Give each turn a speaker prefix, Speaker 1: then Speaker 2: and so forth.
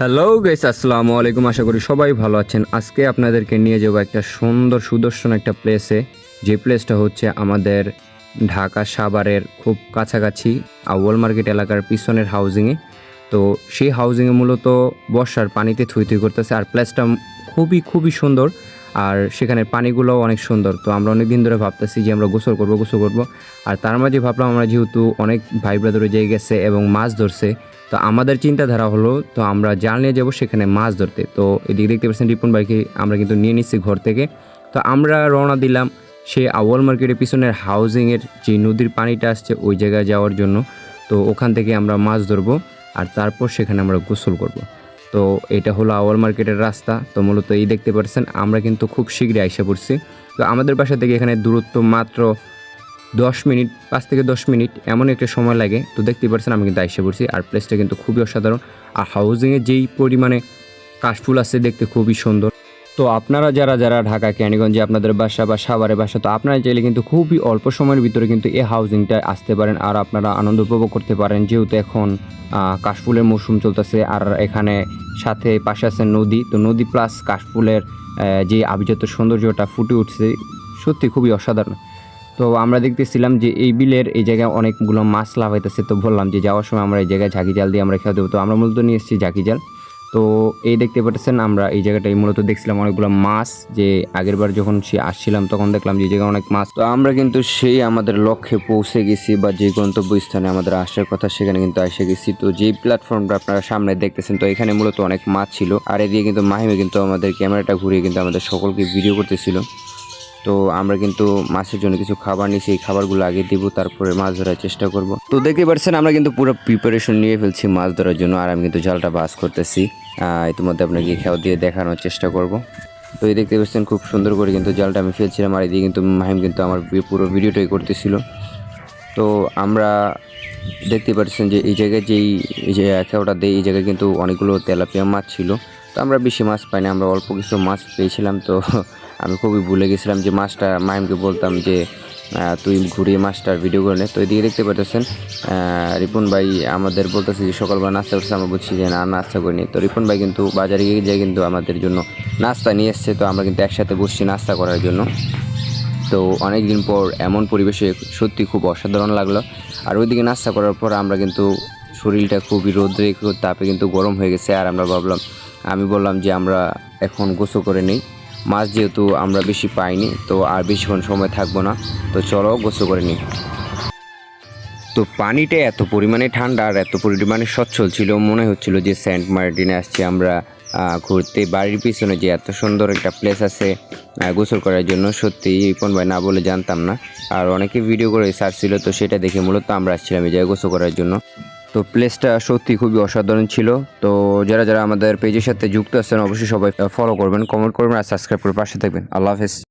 Speaker 1: Hello guys আসসালামু আলাইকুম। আশা করি সবাই ভালো আছেন। আজকে আপনাদেরকে নিয়ে যাব একটা সুন্দর সুদর্শন একটা প্লেসে যে প্লেসটা হচ্ছে আমাদের ঢাকা সাভারের খুব কাছাকাছি আউয়াল মার্কেট এলাকার পিছনের হাউজিংয়ে তো সেই হাউজিংয়ে মূলত বর্ষার পানিতে থুই থুই করতেছে। আর প্লেসটা খুবই খুবই সুন্দর। আর সেখানে পানিগুলোও অনেক সুন্দর। তো আমরা অনেক দিন ধরে ভাবতেছি যে আমরা গোসল করব গোসল করব। আর তার মাঝে ভাবলাম আমরা যেহেতু অনেক ভাই ব্রাদারও যেয়ে গেছে এবং মাছ ধরছে তো আমাদের চিন্তাধারা হলো, তো আমরা জাল নিয়ে যাব, সেখানে মাছ ধরতে। তো এদিকে দেখতে পাচ্ছেন রিপন ভাইকে আমরা কিন্তু নিয়ে নিচ্ছি ঘর থেকে। তো আমরা রওনা দিলাম সেই আউয়াল মার্কেটের পিছনের হাউজিংয়ের যে নদীর পানিটা আসছে, ওই জায়গায় যাওয়ার জন্য। তো ওখান থেকে আমরা মাছ ধরবো আর তারপর সেখানে আমরা গোসল করব। তো এটা হলো আওয়াল মার্কেটের রাস্তা। তো মূলত এই দেখতে পাচ্ছেন, আমরা কিন্তু খুব শীঘ্রই আইসা পড়ছি। তো আমাদের বাসা থেকে এখানে দূরত্ব মাত্র দশ মিনিট, পাঁচ থেকে দশ মিনিট এমন একটা সময় লাগে। তো দেখতেই পাচ্ছেন আমি কিন্তু আইসে পড়ছি। আর প্লেসটা কিন্তু খুবই অসাধারণ। আর হাউজিংয়ে যেই পরিমাণে কাশফুল আছে দেখতে খুবই সুন্দর। তো আপনারা যারা যারা ঢাকা ক্যানিগঞ্জে আপনাদের বাসা বা সাভারে বাসা, তো আপনারা চাইলে কিন্তু খুবই অল্প সময়ের ভিতরে কিন্তু এই হাউজিংটা আসতে পারেন। আর আপনারা আনন্দ উপভোগ করতে পারেন। যেহেতু এখন কাশফুলের মৌসুম চলতেছে। আর এখানে সাথে পাশে আছে নদী। তো নদী প্লাস কাশফুলের যে আভিজাত সৌন্দর্যটা ফুটে উঠছে, সত্যি খুবই অসাধারণ। তো আমরা দেখতেছিলাম যে এই বিলের এই জায়গায় অনেকগুলো মাছ লাভ হইতেছে তো বললাম যে যাওয়ার সময় আমরা এই জায়গায় ঝাঁকি জাল দিয়ে আমরা খেয়ে দেবো। তো আমরা মূলত নিয়ে এসেছি ঝাঁকি জাল। তো এই দেখতে পাচ্ছেন আমরা এই জায়গাটাই মূলত দেখছিলাম অনেকগুলো মাছ যে আগের বার যখন সে আসছিলাম তখন দেখলাম যে জায়গায় অনেক মাছ। তো আমরা কিন্তু সেই আমাদের লক্ষ্যে পৌঁছে গেছি বা যে গন্তব্য স্থানে আমাদের আসার কথা সেখানে কিন্তু এসে গেছি। তো যেই প্ল্যাটফর্মটা আপনারা সামনে দেখতেছেন, তো এখানে মূলত অনেক মাছ ছিল। আর এদিকে কিন্তু মাহিমে কিন্তু আমাদের ক্যামেরাটা ঘুরিয়ে কিন্তু আমাদের সকলকে ভিডিও করতেছিল। তো আমরা কিন্তু মাছের জন্য কিছু খাবার নিয়েছি এই খাবারগুলো আগে দিব, তারপরে মাছ ধরার চেষ্টা করব। তো দেখতে পাচ্ছেন আমরা কিন্তু পুরো প্রিপারেশন নিয়ে ফেলছি মাছ ধরার জন্য, আর আমি কিন্তু জালটা বাস করতেছি। ইতিমধ্যে আপনাকে খেয়াল দিয়ে দেখানোর চেষ্টা করব। তো এই দেখতে পাচ্ছেন, খুব সুন্দর করে কিন্তু জালটা আমি ফেলছিলাম, আর এদিকে কিন্তু মাহিম কিন্তু আমার পুরো ভিডিওটাই করতেছিল। তো আমরা দেখতে পাচ্ছেন যে এই জায়গায় যেই যে খেয়াটা দেয় এই জায়গায় কিন্তু অনেকগুলো তেলাপিয়া মাছ ছিল। তো আমরা বেশি মাছ পাইনি আমরা অল্প কিছু মাছ পেয়েছিলাম তো আমি খুবই ভুলে গেছিলাম যে মাছটা মাইমকে বলতাম যে তুই ঘুরিয়ে মাছটার ভিডিও করে নে। তো এদিকে দেখতে পাচ্ছেন রিপন ভাই আমাদের বলতেছে যে সকালবেলা নাস্তা করছে, আমরা বলছি যে না নাস্তা করিনি। তো রিপন ভাই কিন্তু বাজারে গিয়ে যায় কিন্তু আমাদের জন্য নাস্তা নিয়ে এসছে, তো আমরা কিন্তু একসাথে বসছি নাস্তা করার জন্য। তো অনেক দিন পর এমন পরিবেশে সত্যি খুব অসাধারণ লাগল। আর ওইদিকে নাস্তা করার পর আমরা কিন্তু শরীরটা খুবই রোদ্রে তাপে কিন্তু গরম হয়ে গেছে। আর আমরা ভাবলাম, আমি বললাম যে আমরা এখন গোসল করে নিই। মাছ যেহেতু আমরা বেশি পাইনি, তো আর বেশিক্ষণ সময় থাকব না। তো চলো গোসল করে নিই। তো পানিটা এত পরিমাণে ঠান্ডা আর এত পরিমাণে সচ্ছল ছিল, মনে হচ্ছিল যে সেন্ট মার্টিনে আসছি আমরা ঘুরতে। বাড়ির পিছনে যে এত সুন্দর একটা প্লেস আছে গোসল করার জন্য, সত্যি ইপন ভাই না বলে জানতাম না। আর অনেকে ভিডিও করে সার্চ ছিল তো সেটা দেখে মূলত আমরা আসছিলাম এই জায়গায় গোসল করার জন্য। তো প্লেসটা সত্যি খুবই অসাধারণ ছিল। তো যারা যারা আমাদের পেজের সাথে যুক্ত আছেন, অবশ্যই সবাই ফলো করবেন কমেন্ট করবেন আর সাবস্ক্রাইব করে পাশে থাকবেন। আল্লাহ হাফেজ।